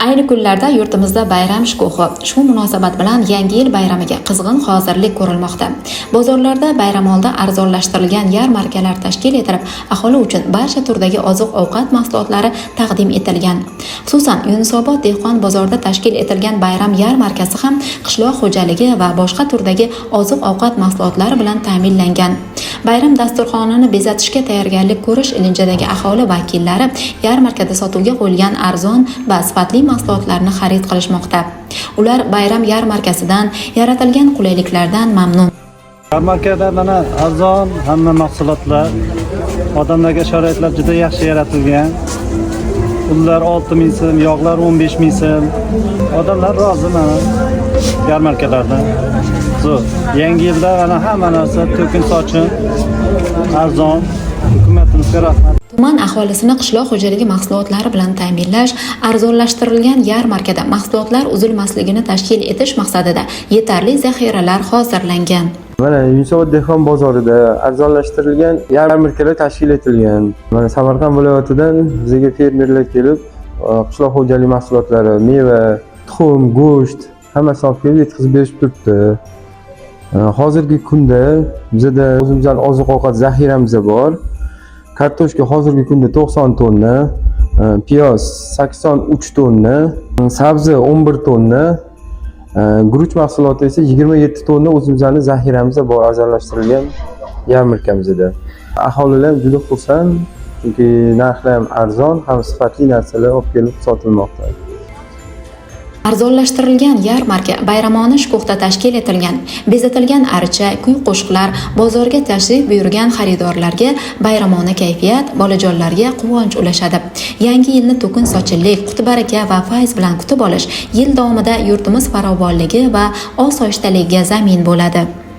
Ayni kunlarda yurtimizda bayram shkuhi Shu munosabat bilan Yangi yil bayramiga qizg'in hozirlik ko'rilmoqda. Bozorlarda bayramoldi arzonlashtirilgan yarmarkalar tashkil etilib, aholi uchun barcha turdagi oziq-ovqat mahsulotlari taqdim etilgan. Xususan, Yunusobod dehqon bozorida tashkil etilgan bayram yarmarkasi ham qishloq xo'jaligi va boshqa turdagi oziq-ovqat mahsulotlari bilan ta'minlangan. Bayram dasturxonini bezatishga tayyorgarlik ko'rish ilinjidagi aholi vakillari yarmarkada sotuvga qo'yilgan arzon va sifatli mahsulotlarni xarid qilishmoqda. Ular bayram yarmarkasidan yaratilgan qulayliklardan mamnun. Yarmarkada mana arzon hamma mahsulotlar, odamlarga sharoitlar juda yaxshi yaratilgan. ular olti ming so'm, yog'lar 15 ming so'm. Odamlar rozi mana yarmarkalardan. Zo'r. Yangi yilda mana hamma narsa to'kin sochin, arzon. Hukumatimizga rahmat. Tuman aholisini qishloq xo'jaligi mahsulotlari bilan ta'minlash, arzonlashtirilgan yarmarkada mahsulotlar uzilmasligini tashkil etish maqsadida yetarli zaxiralar hozirlangan. Mana Yunusobod dehqon bozorida arzonlashtirilgan yarmarkalar tashkil etilgan. Mana Samarqand viloyatidan bizga fermerlar kelib, e, qishloq xo'jaligi mahsulotlari, meva, tuxum, go'sht hammasi olib kelib yetkazib berishib turibdi. Hozirgi kunda bizada o'zimizdan oziq-ovqat zaxiramiz bor. Kartoshka hozirgi kunda 90 tonna, e, piyoz piyoz 83 tonna, e, sabzi 11 tonna, e, guruch mahsuloti esa 27 tonna o'zimizni zaxiramizda bor arzonlashtirilgan yarmarkamizda. Aholilar juda xursand, chunki narxlar ham arzon, ham sifatli narsalar olib kelib sotilmoqda. Arzonlashtirilgan yarmarka bayramona shkuhda tashkil etilgan. Bezatilgan archa, kuy-qo'shiqlar, bozorga tashrif buyurgan xaridorlarga bayramona kayfiyat, bolajonlarga quvonch ulashadi. Yangi yilni to'kin sochinlik, quti baraka va fayz bilan kutib olish yil davomida yurtimiz farovonligi va osoyishtaligiga zamin bo'ladi.